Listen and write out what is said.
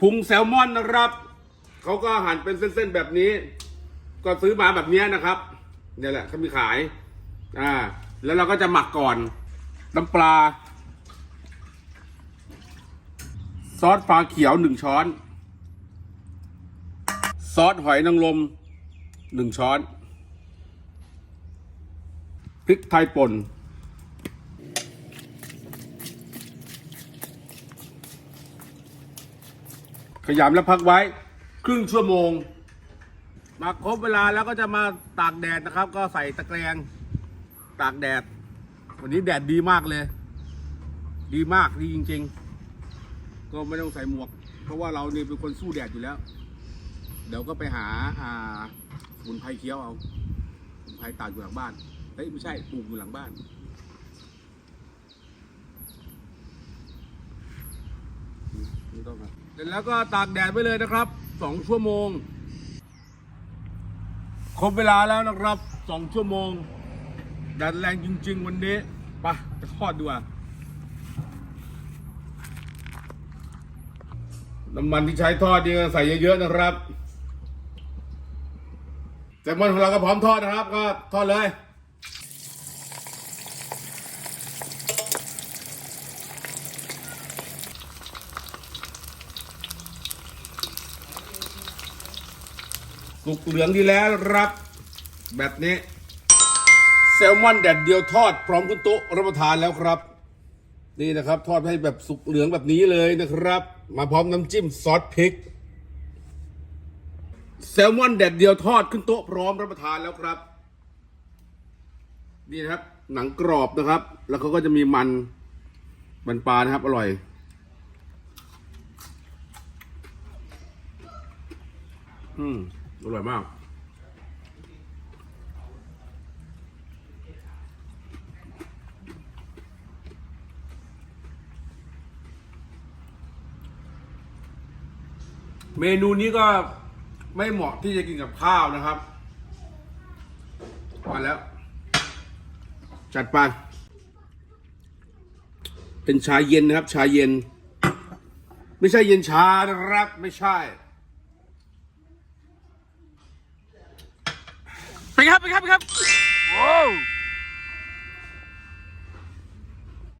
พุงแซลมอนนะครับ เขาก็หั่นเป็นเส้นๆแบบนี้ ก็ซื้อมาแบบนี้นะครับเนี่ยแหละเขามีขาย อ่า แล้วเราก็จะหมักก่อน น้ำปลา ซอสปลาเขียวหนึ่งช้อน ซอสหอยนางรมหนึ่งช้อน พริกไทยป่น ขยำแล้วพักไว้ ครึ่งชั่วโมง มาครบเวลาแล้วก็จะมาตากแดดนะครับ ก็ใส่ตะแกรงตากแดด วันนี้แดดดีมากเลย ดีมากดีจริง ๆ ก็ไม่ต้องใส่หมวก เพราะว่าเราเนี่เป็นคนสู้แดดอยู่แล้ว เดี๋ยวก็ไปหาอ่าสมุนไพรเคี้ยวเอาสมุนไพรตากอยู่หลังบ้านเฮ้ยไม่ใช่ปลูกอยู่หลังบ้านไม่ต้องครับ เสร็จแล้วก็ตากแดดไว้เลยนะครับสองชั่วโมง ครบเวลาแล้วนะครับสองชั่วโมงแดดแรงจริง ๆ วันนี้ไปไปทอดดีกว่าน้ำมันที่ใช้ทอดนี่ก็ใส่เยอะๆนะครับแซลมอนของเราก็พร้อมทอดนะครับ ก็ทอดเลย สุกเหลืองดีแล้วครับแบบนี้ แซลมอนแดดเดียวทอดพร้อมคุณโต๊ะรับประทานแล้วครับ นี่นะครับ ทอดให้แบบสุกเหลืองแบบนี้เลยนะครับ มาพร้อมน้ำจิ้มซอสพริก แซลมอนแดดเดียวทอดขึ้นโต๊ะพร้อมรับประทานแล้วครับ นี่นะครับ หนังกรอบนะครับ แล้วเขาก็จะมีมันมันปลานะครับ อร่อยอืม อร่อยมาก เมนูนี้ก็ไม่เหมาะที่จะกินกับข้าวนะครับมาแล้ว จัดไปเป็นชาเย็นนะครับ ชาเย็น ไม่ใช่เย็นชานะครับ ไม่ใช่ ไปครับไปครับไปครับ โว้ว